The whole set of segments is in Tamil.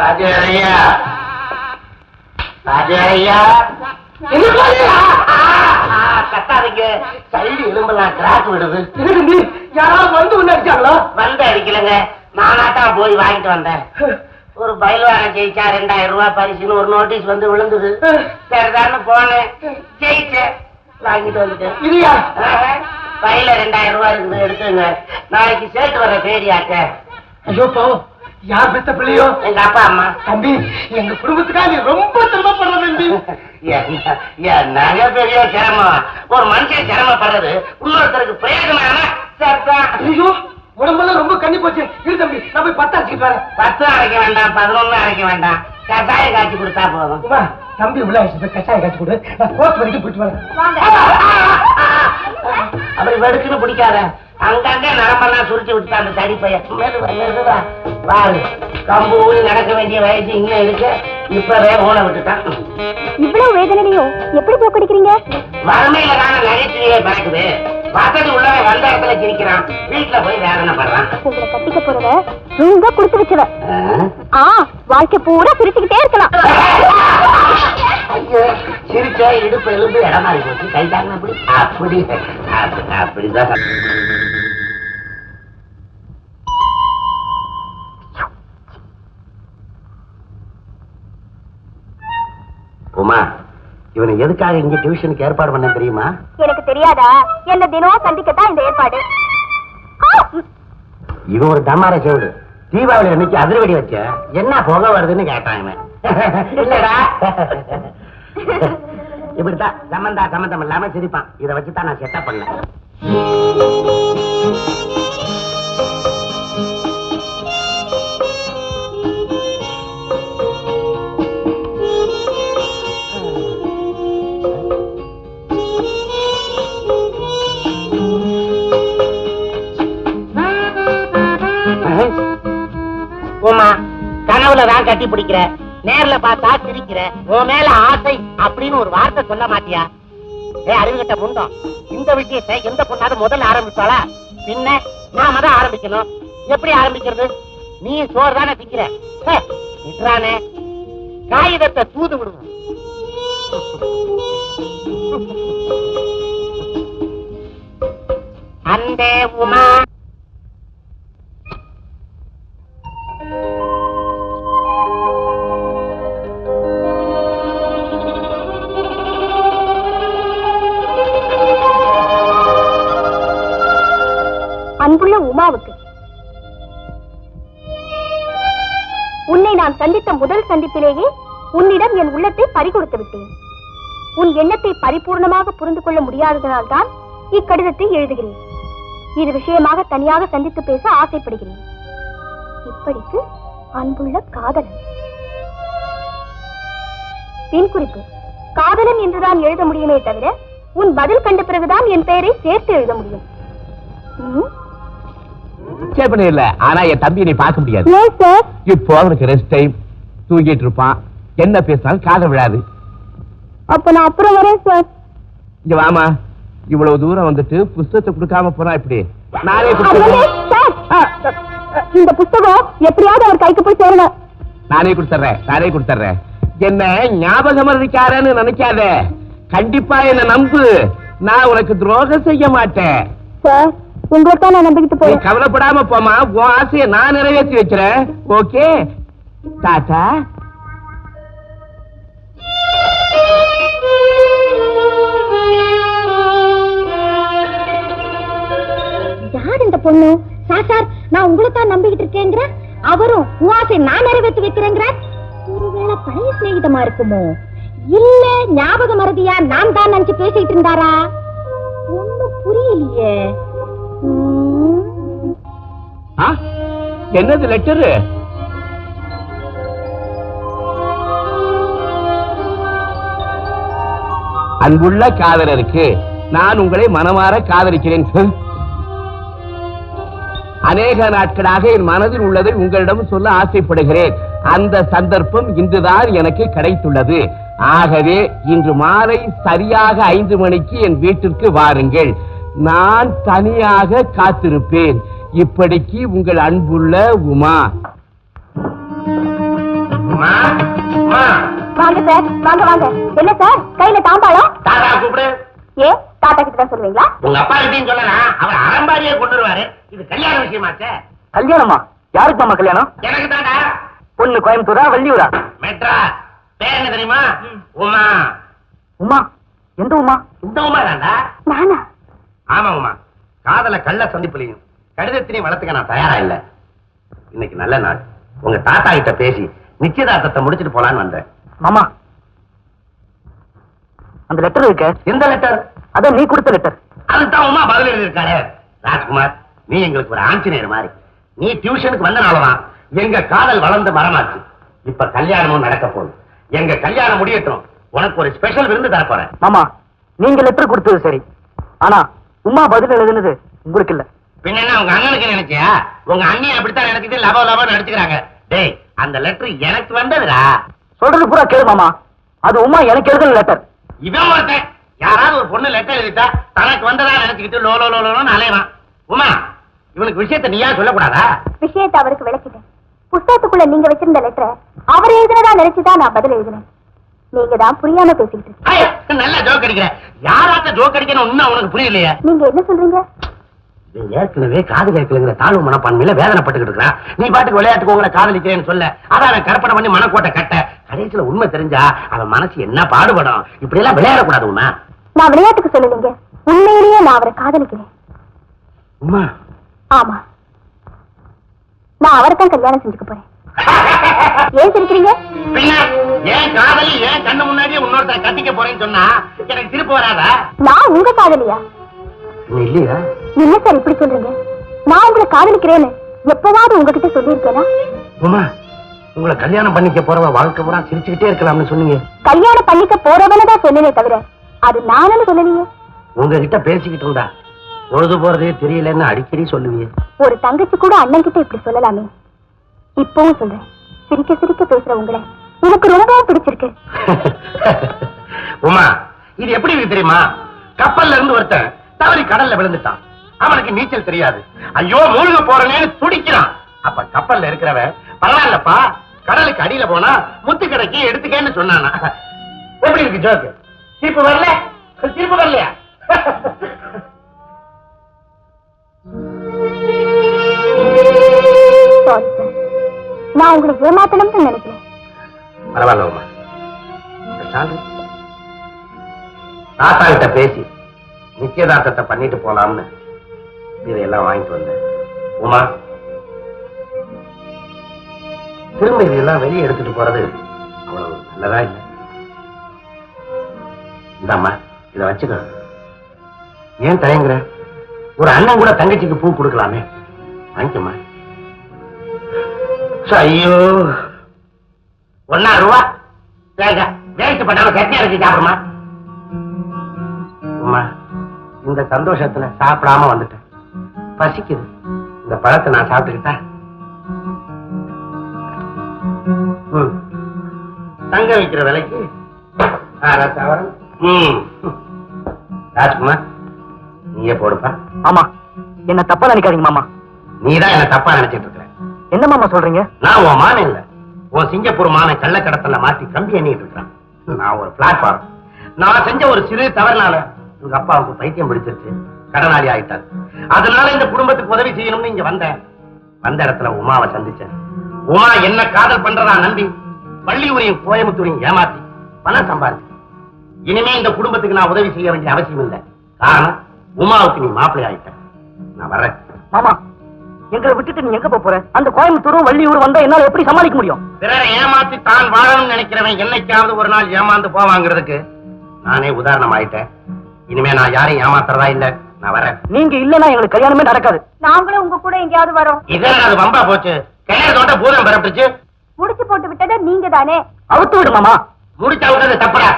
ராஜையா ராஜையா கத்தாதீங்க. எலும்பெல்லாம் விடுது. யாராவது வந்து ஒண்ணு அடிச்சாங்களா? வந்து அடிக்கலங்க. நானா தான் போய் வாங்கிட்டு வந்தேன். ஒரு பயில்வாரம் ஜெயிச்சா ரெண்டாயிரம் ரூபாய் பரிசுன்னு ஒரு நோட்டீஸ் வந்து விழுந்தது. சரிதான்னு போனேன். ஜெயிச்சேன். வாங்கிட்டு வந்துட்டேன். இல்லையா பையில ரெண்டாயிரம் ரூபாய் இருக்குது எடுத்துங்க. நாளைக்கு சேர்த்து வர பேரியாட்ட ஐயோ பாவம் யார் பெத்த பிள்ளையோ? எங்க அப்பா அம்மா. தம்பி எங்க குடும்பத்துக்காக நீ ரொம்ப சிரமப்படுற தம்பி. என்னங்க பெரிய சிரமம். ஒரு மனுஷன் சிரமப்படுறது. இன்னொருத்தருக்கு பிரயோஜனம்? சரிதான் ஐயோ உடம்பெல்லாம் ரொம்ப கண்ணி போச்சு. இரு தம்பி நான் போய் பத்து அடிச்சுட்டு வரேன். பத்து அரைக்க வேண்டாம் பதினொன்னு அரைக்க வேண்டாம். கட்டாயம் காய்ச்சி கொடுத்தா போதும். தம்பி உள்ள போய் கஷாயம் காய்ச்சி கொடு. நான் கோர்ட் வரைக்கும் போயிட்டு வரேன். அப்படி வெடுக்குன்னு பிடிக்காத. அங்கங்க நரம்பெல்லாம் சுருட்டி விட்டு அந்த தடி பையன். மெதுவா. பாரு கம்பு ஊனி நடக்க வேண்டிய வயசு இங்க இருக்கு. இப்பவே ஊன விட்டுட்டான். இவ்வளவு வேதனையும் எப்படி போக்கடிக்கிறீங்க? வறுமையில தானே நகைச்சுவையே பறக்குது. வசதி உள்ளவன் வந்த இடத்துல சிரிக்கிறான். வீட்டுல போய் வேதனைப்படுறான். உங்களை கட்டிக்க போறத ரொம்ப கொடுத்து வச்சவ? ஆ? வாழ்க்கை பூரா சிரிச்சுக்கிட்டே இருக்கலாம். ஐயோ, சிரிச்சா இடுப்பு எலும்பு இடம் போச்சு. கை தாங்க அப்படி? அப்படி. அப்படி அப்படிதான் உமா இவனை எதுக்காக இங்க டியூஷனுக்கு ஏற்பாடு பண்ண தெரியுமா? எனக்கு தெரியாதா? என்ன தினம் சந்திக்கத்தான் இந்த ஏற்பாடு. இவன் ஒரு தமார செவிடு. தீபாவளி அன்னைக்கு அதிர்வெடி வச்ச என்ன புகை வருதுன்னு கேட்டான் இவன் இல்லடா. இப்படித்தான் சம்பந்தா சம்பந்தம் இல்லாம சிரிப்பான். இதை வச்சுதான் நான் செட்டப் பண்ணேன். உமா கனவுல தான் கட்டி பிடிக்கிற. நேர்ல பார்த்தா சிரிக்கிற உன் மேல ஆசை அப்படின்னு ஒரு வார்த்தை சொல்ல மாட்டியா? ஏ அறிவுகிட்ட முண்டம். இந்த விஷயத்தை எந்த பொண்ணாவது முதல்ல ஆரம்பிச்சாளா பின்ன நாம தான் ஆரம்பிக்கணும். எப்படி ஆரம்பிக்கிறது? நீ சோறு தானே திக்கிற ஹே, காகிதத்தை தூது விடுவோம் அன்பே உமா. சந்திப்பிலேயே உன்னிடம் என் உள்ளத்தை பறிகொடுத்து விட்டேன். உன் எண்ணத்தை பரிபூர்ணமாக புரிந்து கொள்ள முடியாததனால் தான் இக்கடிதத்தை எழுதுகிறேன். இது விஷயமாக தனியாக சந்தித்து பேச ஆசைப்படுகிறேன். இப்படிக்கு அன்புள்ள காதலன். பின் குறிப்பு. காதலன் என்றுதான் எழுத முடியுமே தவிர உன் பதில் கண்ட பிறகுதான் என் பெயரை சேர்த்து எழுத முடியும்? சரி பண்ணிடல ஆனா என் தம்பி நீ பார்க்க முடியாது. இப்போ அவனுக்கு ரெஸ்ட் டைம் தூங்கிட்டு இருப்பான் என்ன பேசினாலும் காதல் விழாது. அப்ப நான் அப்புறம் வரேன் சார் இங்க வாமா இவ்வளவு தூரம் வந்துட்டு புஸ்தகத்தை கொடுக்காம போனா இப்படி நானே. இந்த புஸ்தகம் எப்படியாவது அவர் கைக்கு போய் சேரணும். நானே கொடுத்துறேன் நானே கொடுத்துறேன் என்ன ஞாபகம் இருக்காரன்னு நினைக்காத. கண்டிப்பா என்ன நம்பு. நான் உனக்கு துரோகம் செய்ய மாட்டேன். சார் உங்களை தான் நான் நம்பிக்கிட்டு போறேன். கவலைப்படாம போமா உன் ஆசையை நான் நிறைவேற்றி வைக்கிறேன். ஓகே? டாடா யார் இந்த பொண்ணு? சார் சார் நான் உங்களை தான் நம்பிக்கிட்டு இருக்கேங்கிற? அவரும் உன் ஆசை நான் நிறைவேற்றி வைக்கிறேங்கிற? ஒருவேளை பழைய சிநேகிதமா இருக்குமோ? இல்ல ஞாபக மறதியா நான் தான் நினைச்சு பேசிட்டு இருந்தாரா? ஒண்ணும் புரியலையே? என்னது லெட்டரு? அன்புள்ள காதலருக்கு நான் உங்களை மனமாற காதலிக்கிறேன் அநேக நாட்களாக என் மனதில் உள்ளதை உங்களிடம் சொல்ல ஆசைப்படுகிறேன். அந்த சந்தர்ப்பம் இன்றுதான் எனக்கு கிடைத்துள்ளது. ஆகவே இன்று மாலை சரியாக ஐந்து மணிக்கு என் வீட்டிற்கு வாருங்கள். நான் தனியாக காத்திருப்பேன். இப்படிக்கு உங்கள் அன்புள்ள உமா. உமா உமா. வாங்க சார் வாங்க வாங்க. என்ன சார் கையில தாம்பாளம்? தாத்தா கூப்பிடு. ஏ தாத்தா கிட்ட தான் சொல்லுவீங்களா? உங்க அப்பா கிட்டையும் சொல்லலாம் அவர் அறம்பாடியே கொண்டு வருவாரு இது கல்யாண விஷயமாச்சே கல்யாணமா? யாருக்கு மாமா கல்யாணம்? எனக்கு தாண்டா பொண்ணு கோயம்புத்தூரா வள்ளியூரா? மெட்ராஸ். பேர் என்ன தெரியுமா? உமா. உமா? எந்த உமா? இந்த உமா தாண்டா நானா? ஆமா உமா. காதல கள்ள சந்திப்புலையும் கடிதத்திலையும் வளர்த்துக்க நான் தயாரா இல்ல. இன்னைக்கு நல்ல நாள். உங்க தாத்தா கிட்ட பேசி நிச்சயதார்த்தத்தை முடிச்சிட்டு போலான்னு வந்தேன். மாமா. அந்த லெட்டர் இருக்க. எந்த லெட்டர் அதான் நீ கொடுத்த லெட்டர் அதுதான் உமா பதில் எழுதியிருக்காரு. ராஜ்குமார் நீ எங்களுக்கு ஒரு ஆஞ்சநேயர் மாதிரி. நீ டியூஷனுக்கு வந்தனாலதான் எங்க காதல் வளர்ந்த மரமாச்சு. இப்ப கல்யாணமும் நடக்க போகுது. எங்க கல்யாணம் முடியட்டும். உனக்கு ஒரு ஸ்பெஷல் விருந்து தர போறேன் மாமா நீங்க லெட்டர் கொடுத்தது சரி. ஆனா உமா பதில் எழுதுனது உங்களுக்கு இல்ல. பின்ன உங்க அண்ணனுக்கு நினைச்சியா? உங்க அண்ணியை அப்படித்தான் நினைச்சிட்டு லவ லவ நடிச்சுக்கிறாங்க டேய் அந்த லெட்டர் எனக்கு வந்ததுடா. சொல்றது பூரா கேளு மாமா. அது உமா எனக்கு எழுதுன லெட்டர் இவன் ஒருத்தன். யாராவது ஒரு பொண்ணு லெட்டர் எழுதிட்டா தனக்கு வந்ததா நினைச்சுக்கிட்டு லோ லோ லோ லோன்னு அலையவான் உமா இவனுக்கு விஷயத்தை நீயா சொல்லக்கூடாதா? விஷயத்தை அவருக்கு விளக்கிட்டேன். புஸ்தகத்துக்குள்ள நீங்க வச்சிருந்த லெட்டரை அவர் எழுதுனதா நினைச்சுதான் நான் பதில் எழுதினேன். நீங்க தான் புரியாம பேசிக்கிட்டு ஐய, நல்லா ஜோக் அடிக்கிற. யாராட்ட ஜோக் அடிக்கணும் இன்னும் உனக்கு புரியலையே? நீங்க என்ன சொல்றீங்க? நீ ஏற்கனவே காது கேட்கலங்கிற தாழ்வு மனப்பான்மையில வேதனைப்பட்டுக்கிட்டு இருக்கிறான் நீ பாட்டுக்கு விளையாட்டுக்கு உங்களை காதலிக்கிறேன்னு சொல்ல அதான் கற்பனை பண்ணி மனக்கோட்டை கட்ட. கடைசியில உண்மை தெரிஞ்சா அவன் மனசு என்ன பாடுபடும்? இப்படி எல்லாம் விளையாடக்கூடாது உமா. நான் விளையாட்டுக்கு சொல்லலைங்க. உண்மையிலேயே நான் அவரை காதலிக்கிறேன். உமா. ஆமா. நான் அவரை தான் கல்யாணம் செஞ்சுக்க போறேன். ஏன் சிரிக்கிறீங்க? ஏன் காதலி ஏன் கண்ணு முன்னாடியே இன்னொருத்தரை கட்டிக்க போறேன்னு சொன்னா எனக்கு திருப்பி வராதா? நான் உங்க காதலியா? இல்லையா? என்ன சார் இப்படி சொல்றீங்க. நான் உங்களை காதலிக்கிறேன்னு எப்பவாவது உங்ககிட்ட சொல்லியிருக்கேனா? உமா. உங்களை கல்யாணம் பண்ணிக்க போறவ வாழ்க்கை பூரா சிரிச்சுக்கிட்டே இருக்கலாம்னு சொன்னீங்க. கல்யாணம் பண்ணிக்க போறவன தான் தவிர அது நானும் சொல்லலையே உங்ககிட்ட பேசிக்கிட்டு இருந்தா பொழுது போறதே தெரியலன்னு அடிக்கடி சொல்லுவீங்க. ஒரு தங்கச்சி கூட அண்ணன் கிட்ட இப்படி சொல்லலாமே. இப்பவும் சொல்றேன். சிரிக்க சிரிக்க பேசுற உங்களை எனக்கு ரொம்பவும் பிடிச்சிருக்கு. உமா இது எப்படி இருக்கு தெரியுமா? கப்பல்ல இருந்து ஒருத்தன் தவறி கடல்ல விழுந்துட்டான். அவனுக்கு நீச்சல் தெரியாது. ஐயோ மூழ்க போறேன்னு துடிக்கிறான். அப்ப கப்பல்ல இருக்கிறவன் பரவாயில்லப்பா. கடலுக்கு அடியில போனா முத்து கிடைக்கு எடுத்துக்கன்னு சொன்னானா. எப்படி இருக்கு ஜோக்கு? சிரிப்பு வரல? சிரிப்பு வரலையா? நான் உங்களை ஏமாத்தணும்னு நினைக்கிறேன். பரவாயில்ல உமா. தாத்தா கிட்ட பேசி நிச்சயதார்த்தத்தை பண்ணிட்டு போலாம்னு இதையெல்லாம் வாங்கிட்டு வந்தேன். உமா திரும்ப எல்லாம் வெளியே எடுத்துட்டு போறது அவ்வளவு நல்லதா இல்லை? இந்தாம்மா இதை வச்சுக்க. ஏன் தயங்குற? ஒரு அண்ணன் கூட தங்கச்சிக்கு பூ கொடுக்கலாமே. வாங்கிக்கம்மா. ஐயோ. ஒன்னா ரூபா? வேக வேஸ்ட் பண்ணாம சட்னி அரைச்சி சாப்பிடுமா? அம்மா இந்த சந்தோஷத்துல சாப்பிடாம வந்துட்டேன். பசிக்குது. இந்த பழத்தை நான் சாப்பிட்டுக்கிட்டா தங்க வைக்கிற விலைக்கு ராஜ்குமார் நீயே போடுப்பா. ஆமா என்ன தப்பா நினைக்காதீங்க மாமா. நீதான் என்ன தப்பா நினைச்சிட்டு இருக்கிற. என்ன மாமா சொல்றீங்க? நான் உன் மானம் இல்ல. உன் சிங்கப்பூர் மானை கள்ளக்கடத்தல மாத்தி கம்பி எண்ணிட்டு இருக்கிறான். நான் ஒரு பிளாட்ஃபார்ம் நான் செஞ்ச ஒரு சிறு தவறுனால உங்க அப்பாவுக்கு பைத்தியம் பிடிச்சிருச்சு. கடனாளி ஆயிட்டார். அதனால இந்த குடும்பத்துக்கு உதவி செய்யணும்னு இங்க வந்தேன். வந்த இடத்துல உமாவை சந்திச்சேன். உமா என்ன காதல் பண்றதா நம்பி பள்ளியூரையும் கோயம்புத்தூரையும் ஏமாத்தி பணம் சம்பாதிச்சு இனிமே இந்த குடும்பத்துக்கு நான் உதவி செய்ய வேண்டிய அவசியம் இல்லை. காரணம் உமாவுக்கு நீ மாப்பிள்ளை ஆயிட்ட. நான் வரேன் மாமா எங்களை விட்டுட்டு நீ எங்க போற? அந்த கோயம்புத்தூரும் வள்ளியூர் வந்தா என்னால எப்படி சமாளிக்க முடியும்? பிறரை ஏமாத்தி தான் வாழணும்னு நினைக்கிறவன் என்னைக்காவது ஒரு நாள் ஏமாந்து போவாங்கிறதுக்கு நானே உதாரணம் ஆயிட்டேன். இனிமே நான் யாரையும் ஏமாத்துறதா இல்ல. நான் வரேன் நீங்க இல்லனா எங்களுக்கு கல்யாணமே நடக்காது. நாங்களும் உங்க கூட எங்கேயாவது வரோம். இதே அது வம்பா போச்சு? கிணறு தோட்ட பூதம் பரப்பிச்சு முடிச்சு போட்டு விட்டது நீங்க தானே அவுத்து விடு மாமா. முடிச்சா விட்டது தப்படா.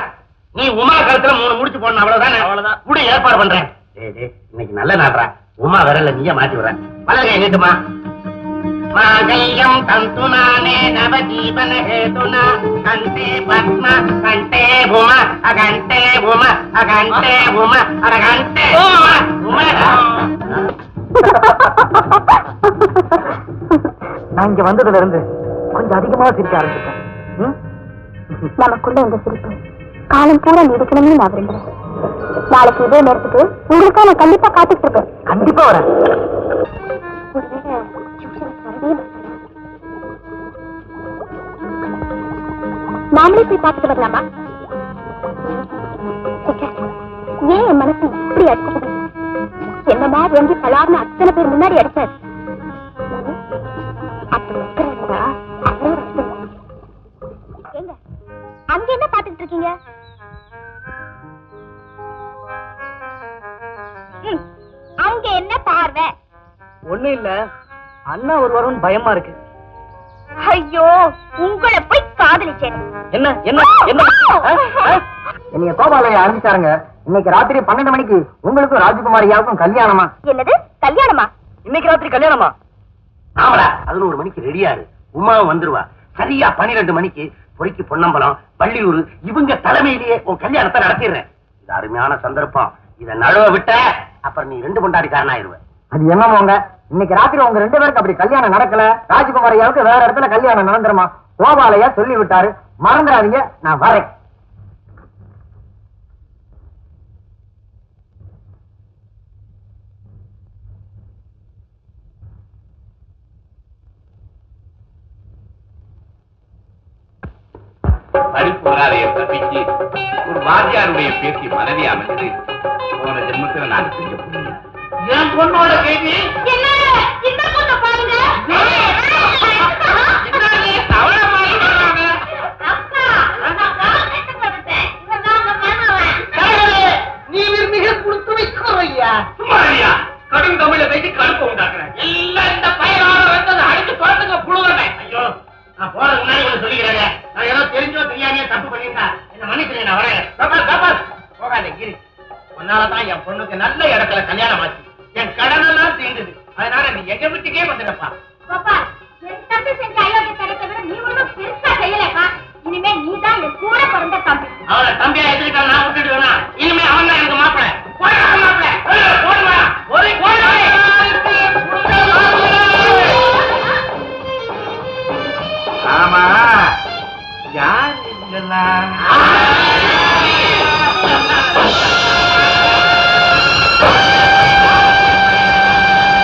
நீ உமா கழுத்துல மூணு முடிச்சு போடணும் அவ்வளவுதானே? அவ்வளவுதான். கூட ஏற்பாடு பண்றேன். டேய், டேய், இன்னைக்கு நல்ல நாடுறா உமா வரல நீயே மாட்டி விடுறேன். வலகை நீட்டுமா? மாங்கல்யம் தந்துனானே நவஜீவன ஹேதுனா கண்டே பத்ம கண்டே உம அகண்டே உம அகண்டே உம அகண்டே உம. உம. நான் இங்க வந்ததுல இருந்து கொஞ்சம் அதிகமா சிரிக்க ஆரம்பிச்சிட்டேன். நமக்குள்ள இந்த சிரிப்பு காலம் பூரா நீடிக்கணும்னு நான் விரும்புறேன் நாளைக்கு இதே நேரத்துக்கு உங்களுக்காக நான் கண்டிப்பா காத்துட்டு இருப்பேன் கண்டிப்பா வரேன். நாமளே போய் பார்த்துட்டு வரலாமா? ஏன் என் மனசு இப்படி அடிச்சுக்குது என்னமா வெங்கி பலார்னு அத்தனை பேர் முன்னாடி அடிச்சாரு. ஒண்ணு இல்ல. அண்ணா ஒரு வரும்னு பயமா இருக்கு. ஐயோ உங்களை போய் காதலிச்சேன். என்ன என்ன என்ன? என்னைய கோபாலைய ஆரம்பிச்சாருங்க இன்னைக்கு ராத்திரி பன்னெண்டு மணிக்கு உங்களுக்கும் ராஜகுமாரியாவுக்கும் கல்யாணமா? என்னது? கல்யாணமா? இன்னைக்கு ராத்திரி கல்யாணமா? ஆமடா பதினோரு மணிக்கு ரெடியாரு. உமாவும் வந்துருவா. சரியா பனிரெண்டு மணிக்கு பொறிக்கு பொன்னம்பலம் வள்ளியூர் இவங்க தலைமையிலேயே உன் கல்யாணத்தை நடத்திடுறேன். இது அருமையான சந்தர்ப்பம். இத நழுவ விட்ட அப்புறம் நீ ரெண்டு கொண்டாடிக்காரன் ஆயிருவ. அது என்னமோங்க இன்னைக்கு ராத்திரி உங்க ரெண்டு பேருக்கு அப்படி கல்யாணம் நடக்கல. ராஜகுமாரியாவுக்கு வேற இடத்துல கல்யாணம் நடந்துருமா? கோபாலையா சொல்லி விட்டாரு. மறந்துடாதீங்க நான் வரேன். படிப்பு வராதைய தப்பிச்சு. ஒரு வாத்தியாருடைய பேசி மனைவி போன ஜென்மத்துல நான் செஞ்ச புண்ணியம். என் பொண்ணோட கேள்வி நீ மிக கொடுத்து வைக்கிறோம் ஐயா சும்மாரியா கடும் தமிழ வைத்து கடுப்பு உண்டாக்குறேன். எல்லாம் இந்த பயிராக வந்தது அடிச்சு குழந்தைங்க புழுவமே ஐயோ நான் போறதுக்கு முன்னாடி ஒண்ணு சொல்லிக்கிறேங்க. நான் ஏதோ தெரிஞ்சோ தெரியாமையோ தப்பு பண்ணிருந்தா என்ன மன்னிக்கிறேன் நான் வரேன். கபால், கபால். போகாத கிரி உன்னாலதான் என் பொண்ணுக்கு நல்ல இடத்துல கல்யாணம் ஆச்சு. என் கடன் எல்லாம் தீர்ந்தது அதனால நீ எங்க வீட்டுக்கே வந்துடப்பா இனிமே நீதான் என் கூட பிறந்த தம்பி. அவளை தம்பியா எடுத்துக்கிட்டா